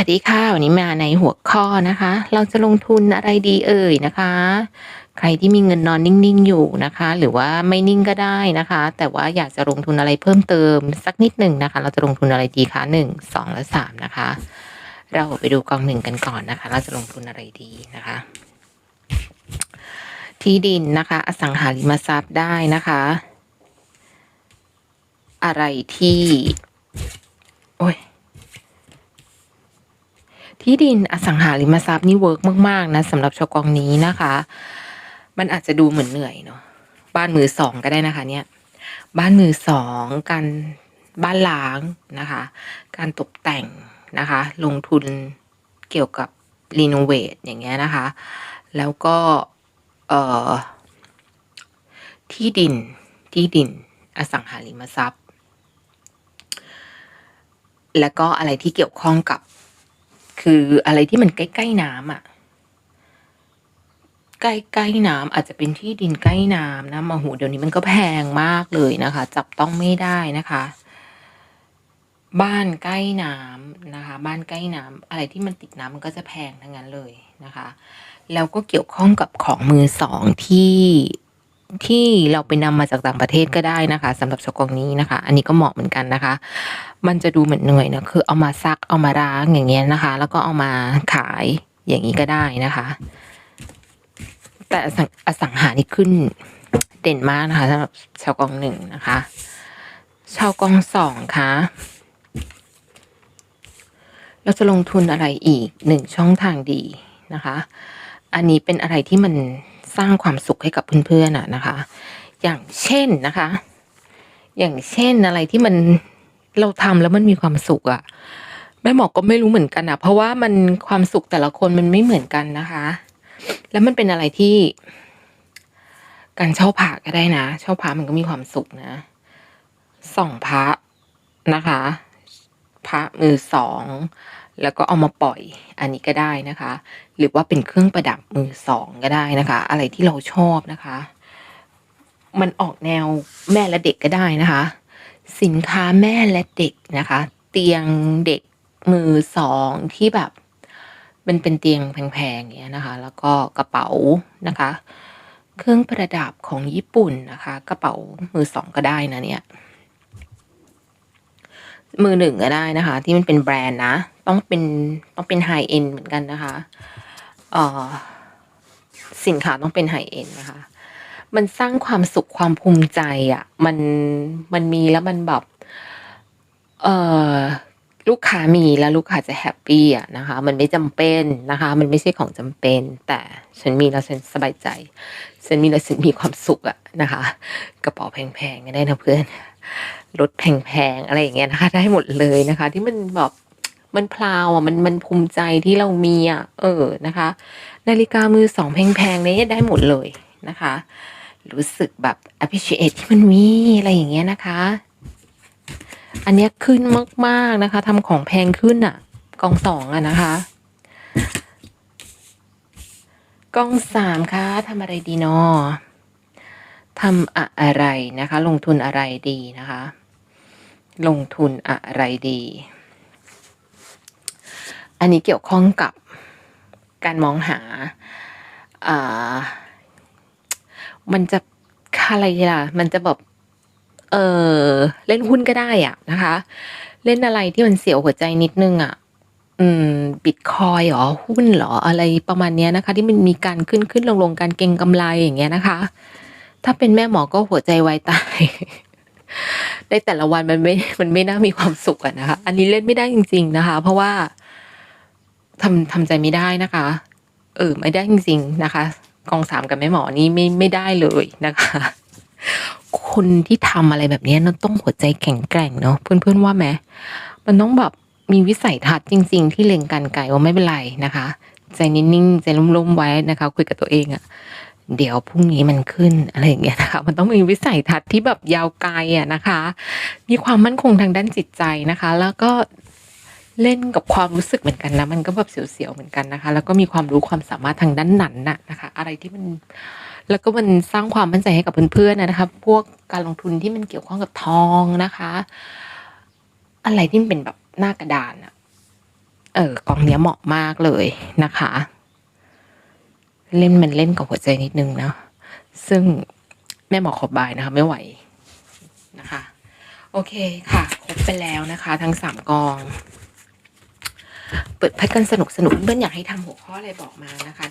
วัสดีค่ะ วันนี้มาในหัวข้อนะคะ เราจะลงทุนอะไรดีเอ่ยนะคะ ใครที่มีเงินนอนนิ่งๆอยู่นะคะ หรือว่าไม่นิ่งก็ได้นะคะ แต่ว่าอยากจะลงทุนอะไรเพิ่มเติมสักนิดหนึ่งนะคะ เราจะลงทุนอะไรดีคะหนึ่งสองและสามนะคะ เราไปดูกองหนึ่งกันก่อนนะคะ เราจะลงทุนอะไรดีนะคะ ที่ดินนะคะ อสังหาริมทรัพย์ได้นะคะ อะไรที่ โอ้ย ที่ดินอสังหาริมทรัพย์นี่เวิร์กมาก ๆ นะสำหรับชาวกองนี้นะคะ มันอาจจะดูเหมือนเหนื่อยเนาะบ้านมือสองก็ได้นะคะ เนี่ย บ้านมือสองการบ้านล้างนะคะ การตกแต่งนะคะ ลงทุนเกี่ยวกับรีโนเวทอย่างเงี้ยนะคะ แล้วก็เอ่อที่ดินที่ดินอสังหาริมทรัพย์ แล้วก็อะไรที่เกี่ยวข้องกับ คืออะไรที่มันใกล้ๆน้ำอะใกล้ๆน้ำอาจจะเป็นที่ดินใกล้น้ำนะมาหูเดี๋ยวนี้มันก็แพงมากเลยนะคะ จับต้องไม่ได้นะคะ บ้านใกล้น้ำนะคะ บ้านใกล้น้ำอะไรที่มันติดน้ำมันก็จะแพงทั้งนั้นเลยนะคะ แล้วก็เกี่ยวข้องกับของมือสองที่ ที่เราไปนำมาจากต่างประเทศก็ได้นะคะสำหรับชาวกองนี้นะคะ อันนี้ก็เหมาะเหมือนกันนะคะ มันจะดูเหมือนเหนื่อยนะคือเอามาซักเอามาล้างอย่างเงี้ยนะคะ แล้วก็เอามาขายอย่างนี้ก็ได้นะคะ แต่อสังสงหานี่ขึ้นเด่นมากนะคะสำหรับชาวกองหนึ่งนะคะชาวกองสองคะเราจะลงทุนอะไรอีกหนึ่งช่องทางดีนะคะ อันนี้เป็นอะไรที่มัน สร้างความสุขให้กับเพื่อนๆอะนะคะ อย่างเช่นนะคะ อย่างเช่นอะไรที่มันเราทำแล้วมันมีความสุขอะแม่หมอก็ไม่รู้เหมือนกันอะเพราะว่ามันความสุขแต่ละคนมันไม่เหมือนกันนะคะ แล้วมันเป็นอะไรที่ การเช่าพระก็ได้นะเช่าพระมันก็มีความสุขนะส่องพระนะคะ พระมือสอง แล้วก็เอามาปล่อยอันนี้ก็ได้นะคะ หรือว่าเป็นเครื่องประดับมือสองก็ได้นะคะ อะไรที่เราชอบนะคะ มันออกแนวแม่และเด็กก็ได้นะคะ สินค้าแม่และเด็กนะคะ เตียงเด็กมือสองที่แบบมันเป็นเตียงแพงๆอย่างเงี้ยนะคะ แล้วก็กระเป๋านะคะ เครื่องประดับของญี่ปุ่นนะคะ กระเป๋ามือสองก็ได้นะเนี่ย มือหนึ่งก็ได้นะคะ ที่มันเป็นแบรนด์นะ ต้องเป็นต้องเป็นไฮเอ็นเหมือนกันนะคะเออสินค้าต้องเป็นไฮเอ็นนะคะ มันสร้างความสุขความภูมิใจอะ่ะ มันมันมีแล้วมันแบบเออลูกค้ามีแล้วลูกค้าจะแฮปปี้อะนะคะ มันไม่จำเป็นนะคะ มันไม่ใช่ของจำเป็น แต่ฉันมีแล้วฉันสบายใจ ฉันมีแล้วฉันมีความสุขอะนะคะ กระเป๋าแพงๆก็ได้นะเพื่อน รถแพงๆอะไรอย่างเงี้ยนะคะ ได้หมดเลยนะคะ ที่มันแบบมันพลาวอะมันมันภูมิใจที่เรามีอะเออนะคะ นาฬิกามือสองแพงๆเนี่ยได้หมดเลยนะคะ รู้สึกแบบ appreciate ที่มันมีอะไรอย่างเงี้ยนะคะ อันเนี้ยขึ้นมากๆนะคะทำของแพงขึ้นอะ กองสองอะนะคะกองสามคะทำอะไรดีเนาะทำอะไรนะคะ ลงทุนอะไรดีนะคะ ลงทุนอะไรดี อันนี้เกี่ยวข้องกับการมองหาอมันจะอะไรล่ะ มันจะแบบ เออเล่นหุ้นก็ได้อะนะคะ เล่นอะไรที่มันเสียวหัวใจนิดนึงอะอืมบิตคอยหรอ หุ้นหรอ อะไรประมาณเนี้ยนะคะ ที่มันมีการขึ้นขึ้นลงลงการเก็งกำไรอย่างเงี้ยนะคะ ถ้าเป็นแม่หมอก็หัวใจวายตาย ในแต่ละวันมันไม่ มันไม่น่ามีความสุขอะนะคะ อันนี้เล่นไม่ได้จริง ๆนะคะ เพราะว่าทำทำใจไม่ได้นะคะ เออ ไม่ได้จริง ๆ นะคะ กองสามกับแม่หมอนี่ไม่ไม่ได้เลยนะคะ คนที่ทำอะไรแบบนี้นต้องหัวใจแข็งแกร่งเนาะเพื่อนๆว่าไหมมันต้องแบบมีวิสัยทัศน์จริง ๆ ที่เล็งกันไกลว่าไม่เป็นไรนะคะ ใจนิ่งๆใจร่มๆไว้นะคะ คุยกับตัวเองอะ เดี๋ยวพรุ่งนี้มันขึ้นอะไรอย่างเงี้ยนะคะมันต้องมีวิสัยทัศน์ที่แบบยาวไกลอะนะคะ มีความมั่นคงทางด้านจิตใจนะคะ แล้วก็เล่นกับความรู้สึกเหมือนกันนะมันก็แบบเสียวๆเหมือนกันนะคะ แล้วก็มีความรู้ความสามารถทางด้านนั้นน่ะนะคะ อะไรที่มันแล้วก็มันสร้างความมั่นใจให้กับเพื่อนๆนะคะ พวกการลงทุนที่มันเกี่ยวข้องกับทองนะคะ อะไรที่มันเป็นแบบหน้ากระดานอะเออกองเนี้ยเหมาะมากเลยนะคะ เล่นมันเล่นกับหัวใจนิดนึงนะซึ่งแม่หมอขอบายนะคะ ไม่ไหวนะคะ โอเคค่ะ ครบไปแล้วนะคะ ทั้งสามกอง เปิดพัดกันสนุกสนุกเพื่อนอยากให้ทำหัวข้ออะไรบอกมานะคะ